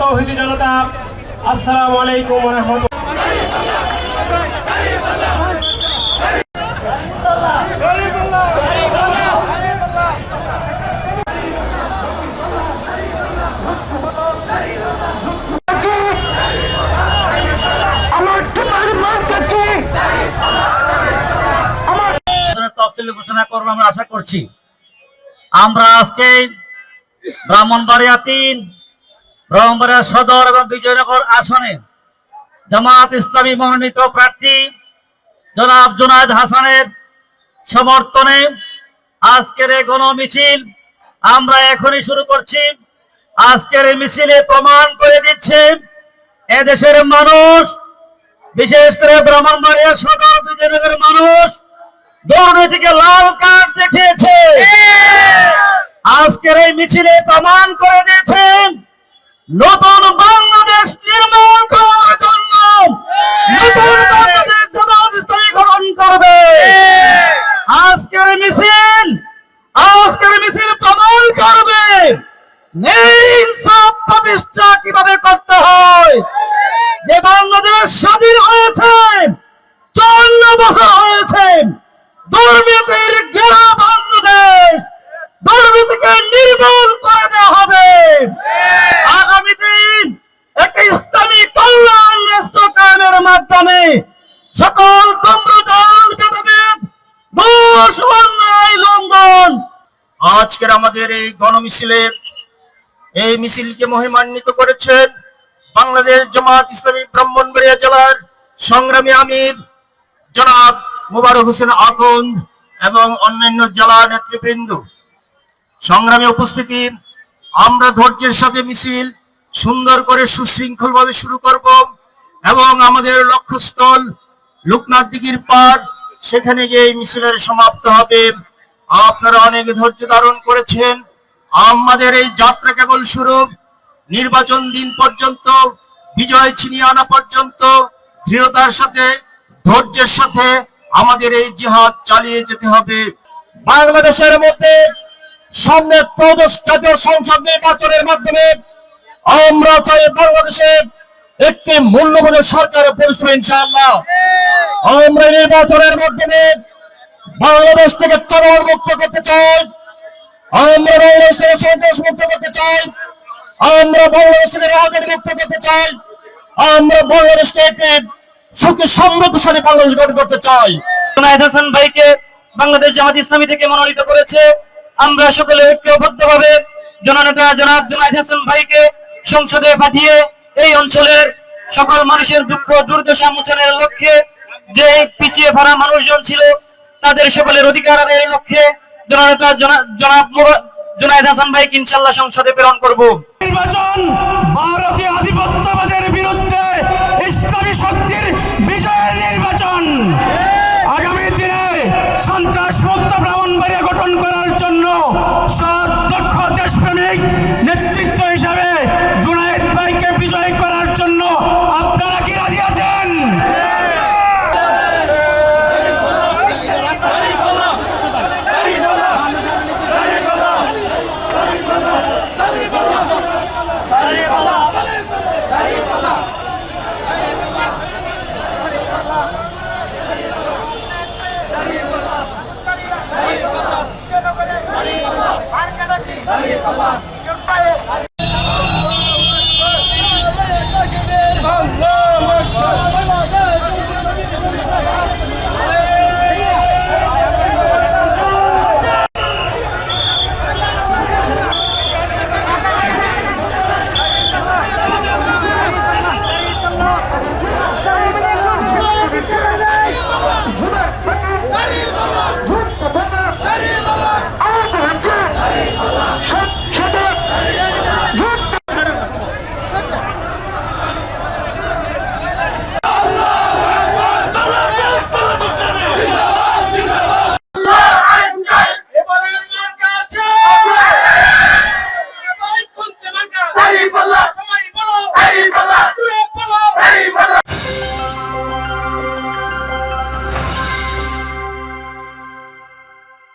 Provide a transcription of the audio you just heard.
তৌহিদি জনতা আসসালামু আলাইকুম রহমতুল্লাহ তফসিল করব আমরা আশা করছি। আমরা আজকে ব্রাহ্মণবাড়িয়া তিন ব্রাহ্মণবাড়িয়া সদর এবং বিজয়নগর আসনে জামাত ইসলামী মনোনীত প্রার্থী জনাব জুনায়দ হাসানের সমর্থনে আজকের এই গণমিছিল আমরা এখনই শুরু করছি। আজকের এই মিছিলে প্রমাণ করে দিচ্ছে এদেশের মানুষ বিশেষ করে ব্রাহ্মণবাড়িয়া সদর বিজয়নগরের মানুষ দুর্নীতিকে লাল কার্ড দেখিয়েছে। আজকের এই মিছিলে প্রমাণ করে দিয়েছেন নতুন বাংলাদেশ নির্মাণ করার জন্য নতুন বাংলাদেশ জামাত ইসলামী গ্রহণ করবে আজকের মিছিল আজকের মিছিল প্রমাণ করবে ইনসাফ প্রতিষ্ঠা কীভাবে করতে হয়। যে বাংলাদেশ স্বাধীন হয়েছে আজকের আমাদের এই গণমিছিলে এই মিছিলকে মহিমান্বিত করেছেন বাংলাদেশ জামাত ইসলামী ব্রাহ্মণবাড়িয়া জেলার সংগ্রামী আমির জনাব মুবারক হোসেন আকন্দ এবং অন্যান্য জেলা নেতৃবৃন্দ। সংগ্রামী উপস্থিতি, আমরা ধৈর্যের সাথে মিছিল সুন্দর করে সুশৃঙ্খলভাবে শুরু করব এবং আমাদের লক্ষ্যস্থল লোকনাথ দিঘির পার সেখানে গিয়ে মিছিলের সমাপ্ত হবে। আপনারা অনেক ধৈর্য ধারণ করেছেন। আমাদের এই যাত্রা কেবল শুরু। নির্বাচন দিন পর্যন্ত, বিজয় ছিনিয়ে আনা পর্যন্ত, দৃঢ়তার সাথে, ধৈর্যের সাথে আমাদের এই জিহাদ চালিয়ে যেতে হবে। বাংলাদেশের মধ্যে সামনে ত্রয়োদশ জাতীয় সংসদ নির্বাচনের মাধ্যমে আমরা চাই বাংলাদেশে একটি মূল্যবোধের সরকারের পরিশ্রম ইনশাআল্লাহ। আমরা নির্বাচনের মাধ্যমে বাংলাদেশ থেকে চরম মুক্ত করতে চাই। আমরা বাংলাদেশ থেকে সন্ত্রাস মুক্ত করতে চাই। আমরা বাংলাদেশ থেকে রাজনীতি মুক্ত করতে চাই। আমরা বাংলাদেশকে একটি সুখী সমৃদ্ধশালী বাংলাদেশ গঠন করতে চাই। হাসান ভাইকে বাংলাদেশ জামাত ইসলামী থেকে মনোনীত করেছে। আমরা সকলে ঐক্যবদ্ধভাবে জননেতা জনাব জুনায়দ হাসান ভাইকে সংসদে পাঠিয়ে এই অঞ্চলের সকল মানুষের দুঃখ, দুর্দশা মোচনের লক্ষ্যে যে পিছিয়ে পড়া মানুষজন ছিল তাদের সকলের অধিকার আদায়ের লক্ষ্যে জননেতা জনা- জনাব জুনায়দ হাসান ভাইকে ইনশাল্লাহ সংসদে প্রেরণ করব। নির্বাচন you're fired